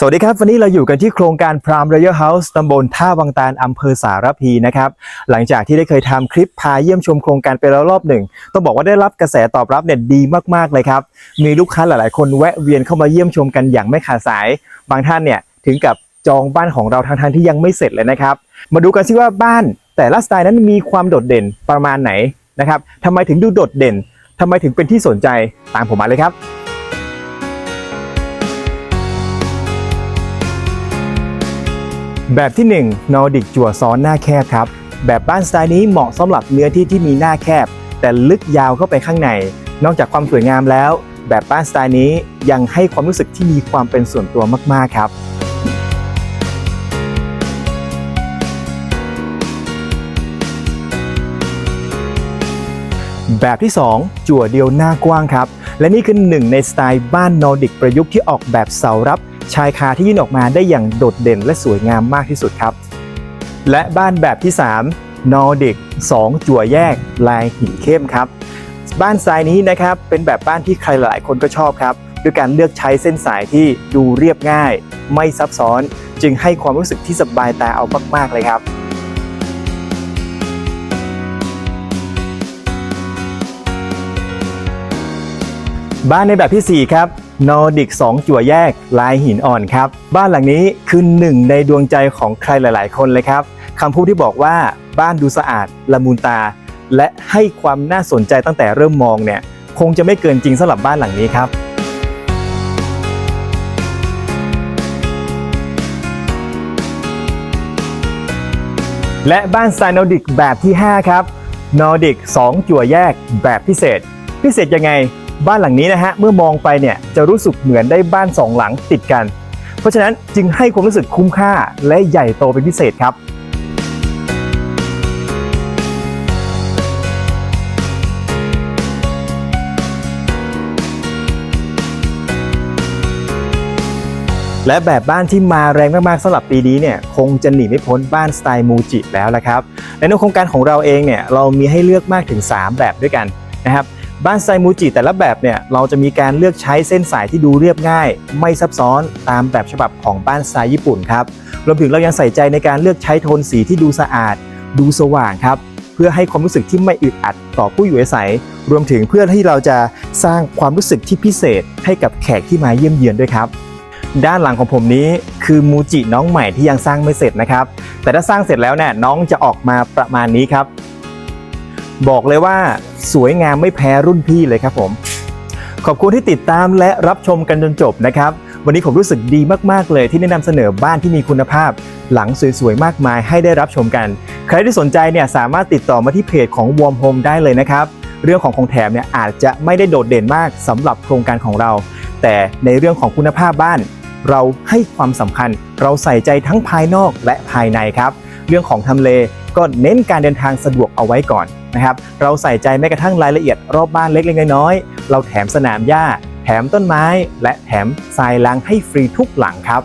สวัสดีครับ วันนี้เราอยู่กันที่โครงการพรามรอยัลเฮาส์ตำบลท่าวังตาลอำเภอสารพีนะครับ หลังจากที่ได้เคยทำคลิปพาเยี่ยมชมโครงการไปแล้วรอบหนึ่ง ต้องบอกว่าได้รับกระแสตอบรับเนี่ยดีมากๆเลยครับ มีลูกค้าหลายๆ คนแวะเวียนเข้ามาเยี่ยมชมกันอย่างไม่ขาดสาย บางท่านเนี่ยถึงกับจองบ้านของเราทางๆที่ยังไม่เสร็จเลยนะครับ มาดูกันซิว่าบ้านแต่ละสไตล์นั้นมีความโดดเด่นประมาณไหนนะครับทำไมถึงดูโดดเด่นทำไมถึงเป็นที่สนใจตามผมมาเลยครับ แบบที่1นอร์ดิกจั่วซ้อนหน้าแคบครับ แบบบ้านสไตล์นี้เหมาะสำหรับเนื้อที่ที่มีหน้าแคบ แต่ลึกยาวเข้าไปข้างใน นอกจากความสวยงามแล้ว แบบบ้านสไตล์นี้ยังให้ความรู้สึกที่มีความเป็นส่วนตัวมาก ๆ ครับแบบที่ 2 จั่วเดียวหน้ากว้างครับ และนี่คือหนึ่งในสไตล์บ้านนอร์ดิกประยุกต์ที่ออกแบบเสารับ ชายคาที่ยื่นออกมาได้อย่างโดดเด่นและสวยงามมากที่สุดครับ และบ้านแบบที่ 3 นอร์ดิก2 จั่วแยกลายหินเข้มครับ บ้านสไตล์นี้นะครับเป็นแบบบ้านที่ใครหลายคนก็ชอบครับด้วยการเลือกใช้เส้นสายที่ดูเรียบง่าย ไม่ซับซ้อน จึงให้ความรู้สึกที่สบายตาเอามากๆเลยครับ บ้านในแบบที่ 4 ครับนอร์ดิก2จั่วแยกลายหินอ่อนครับ บ้านหลังนี้คือหนึ่งในดวงใจของใครหลาย ๆ คนเลยครับคำพูดที่บอกว่าบ้านดูสะอาดละมุนตา และให้ความน่าสนใจตั้งแต่เริ่มมองเนี่ย คงจะไม่เกินจริงสำหรับบ้านหลังนี้ครับและบ้านสไตล์นอร์ดิกแบบที่ 5 ครับนอร์ดิก2จั่วแยกแบบพิเศษ พิเศษยังไง บ้านหลังนี้นะฮะเมื่อมองไปเนี่ยจะรู้สึกเหมือนได้บ้านสองหลังติดกัน เพราะฉะนั้นจึงให้ความรู้สึกคุ้มค่าและใหญ่โตเป็นพิเศษครับและแบบบ้านที่มาแรงมากๆสำหรับปีนี้เนี่ยคงจะหนีไม่พ้นบ้านสไตล์มูจิแล้วละครับในโครงการของเราเองเนี่ยเรามีให้เลือกมากถึง 3 แบบด้วยกันนะครับ บ้านไตล์มูจิแต่ละแบบเนี่ยเราจะมีการเลือกใช้เส้นสายที่ดูเรียบง่าย ไม่ซับซ้อนตามแบบฉบับของบ้านไตล์ญี่ปุ่นครับรวมถึงเรายังใส่ใจในการเลือกใช้โทนสีที่ดูสะอาด ดูสว่างครับเพื่อให้ความรู้สึกที่ไม่อึดอัดต่อผู้อยู่อาศัย รวมถึงเพื่อที่เราจะสร้างความรู้สึกที่พิเศษให้กับแขกที่มาเยี่ยมเยือนด้วยครับ ด้านหลังของผมนี้คือมูจิน้องใหม่ที่ยังสร้างไม่เสร็จนะครับแต่ถ้าสร้างเสร็จแล้วเนี่ยน้องจะออกมาประมาณนี้ครับ บอกเลยว่าสวยงามไม่แพ้รุ่นพี่เลยครับผม ขอบคุณที่ติดตามและรับชมกันจนจบนะครับ วันนี้ผมรู้สึกดีมากๆเลยที่ได้นำเสนอบ้านที่มีคุณภาพ หลังสวยๆมากมายให้ได้รับชมกัน ใครที่สนใจเนี่ยสามารถติดต่อมาที่เพจของ Warm Home ได้เลยนะครับ เรื่องของของแถมเนี่ยอาจจะไม่ได้โดดเด่นมากสำหรับโครงการของเรา แต่ในเรื่องของคุณภาพบ้าน เราให้ความสำคัญ เราใส่ใจทั้งภายนอกและภายในครับ เรื่องของทำเล ก็เน้นการเดินทางสะดวกเอาไว้ก่อนนะครับ เราใส่ใจแม้กระทั่งรายละเอียดรอบบ้านเล็กๆน้อยๆ เราแถมสนามหญ้า แถมต้นไม้ และแถมทรายล้างให้ฟรีทุกหลังครับ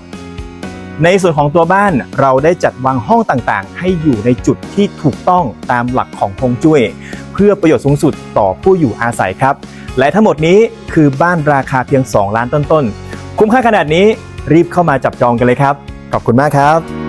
ในส่วนของตัวบ้านเราได้จัดวางห้องต่างๆ ให้อยู่ในจุดที่ถูกต้องตามหลักของฮวงจุ้ยเพื่อประโยชน์สูงสุดต่อผู้อยู่อาศัยครับ และทั้งหมดนี้คือบ้านราคาเพียง 2 ล้านต้นๆ คุ้มค่าขนาดนี้รีบเข้ามาจับจองกันเลยครับ ขอบคุณมากครับ